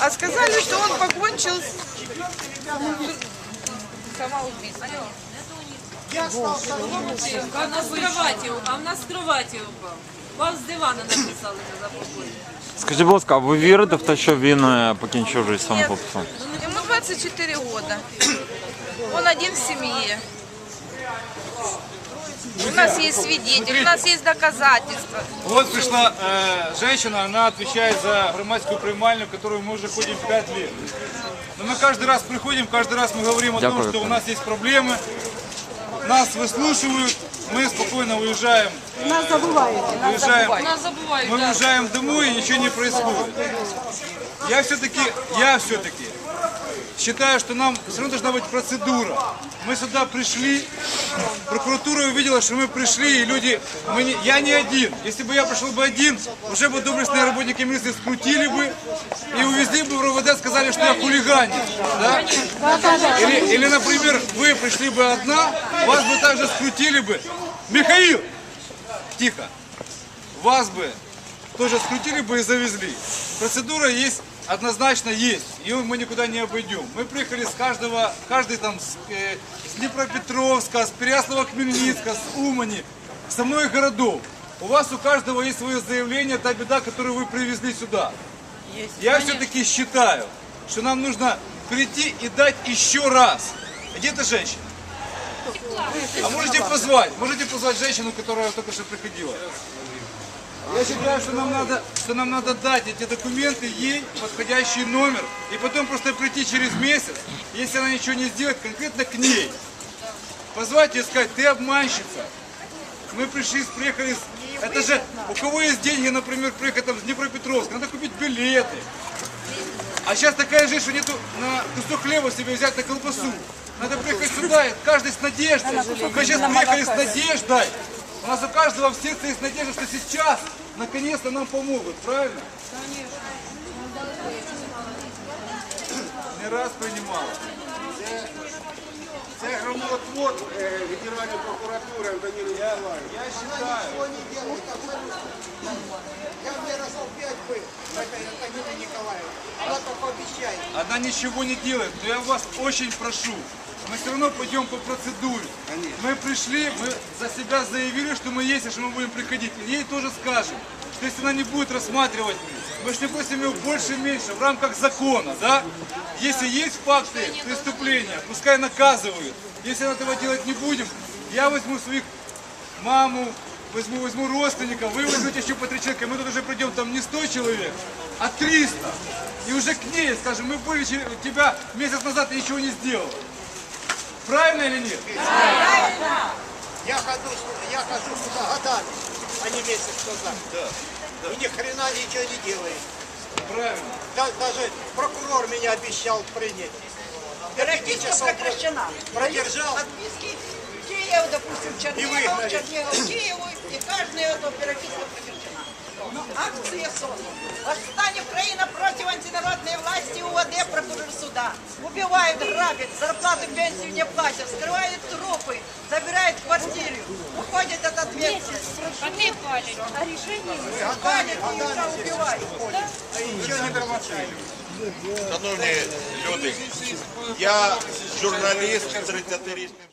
А сказали, что он покончил с самоубийством. А в нас з кроваті, а в нас з кроваті упав. Вам з дивана написали за покой. Скажіть, будь ласка, а ви вірите в те, що він е, покінчив життя самогубством? Ему 24 года. Он один в семье. У нас есть свидетель, у нас есть доказательства. Вот пришла э, женщина, она отвечает за громадскую приймальню, в которую мы уже ходим 5 лет. Но мы каждый раз приходим, каждый раз мы говорим о том, что у нас есть проблемы, нас выслушивают, мы спокойно уезжаем. Нас забуваєте. Уезжаем, Нас забувають. мы да. уезжаем домой и ничего не происходит. Я все-таки, я все-таки считаю, что нам все равно должна быть процедура. Мы сюда пришли, прокуратура увидела, что мы пришли, и люди, мы не- я не один. Если бы я пришел бы один, уже бы доблестные работники милиции скрутили бы и увезли бы в РОВД, сказали, что я хулиганин. Да? Или, или, например, вы пришли бы одна, вас бы также скрутили бы. Михаил! Тихо вас бы тоже скрутили бы и завезли. Процедура есть, однозначно есть. Ее мы никуда не обойдем. Мы приехали с каждого, каждый там с, э, с Днепропетровска, с Переяслава-Хмельницка, с Умани, со многих городов. У вас у каждого есть свое заявление, та беда, которую вы привезли сюда. Я все-таки считаю, что нам нужно прийти и дать еще раз. Где эта женщина? А можете позвать, можете позвать женщину, которая только что приходила. Я считаю, что нам надо, что нам надо дать эти документы ей, подходящий номер, и потом просто прийти через месяц, если она ничего не сделает, конкретно к ней. Позвать и сказать, ты обманщица. Мы пришли, приехали, это же, у кого есть деньги, например, приехать там с Днепропетровска, надо купить билеты. А сейчас такая жизнь, что нету на кусок хлеба себе взять на колбасу. Надо приехать сюда, каждый с надеждой. Мы сейчас приехали с надеждой. У нас у каждого в сердце есть надежда, что сейчас наконец-то нам помогут, правильно? Не раз принимала. Це громоотвод е, Генеральної прокуратури Антоніна Ніколаївна. Я считаю, Ничего не делает абсолютно. Я мне раз пять бы, это Антонина Николаевна. Она только обещает. она ничего не делает, но я вас очень прошу. мы все равно пойдем по процедуре. Мы пришли, мы за себя заявили, что мы есть и что мы будем приходить. И ей тоже скажем, что если она не будет рассматривать, мы же не просим ее больше-меньше в рамках закона, да? Если есть факты преступления, пускай наказывают. Если мы этого делать не будем, я возьму своих маму, возьму, возьму родственников, вы возьмете еще по три человека, мы тут уже придем там не 100 человек, а 300. И уже к ней скажем, мы были тебя месяц назад ничего не сделал. Правильно или нет? Я хожу, я хожу сюда годами, а не месяц назад. И ни хрена ничего не делает. Правильно. Да- даже прокурор меня обещал принять. Я прекращена. продержал. Подписки Киев, допустим, Чернигов. Чернигов, Киеву, и каждая эта переписка прекращена. Но акция создана. Восстание Украина против прокурор суда. Убивают, грабят, зарплату, пенсию не платят, скрывают трупы, забирают квартиру, уходят от ответственности. А решение палят и уже убивают. Шановні люди, я журналіст 30-річний.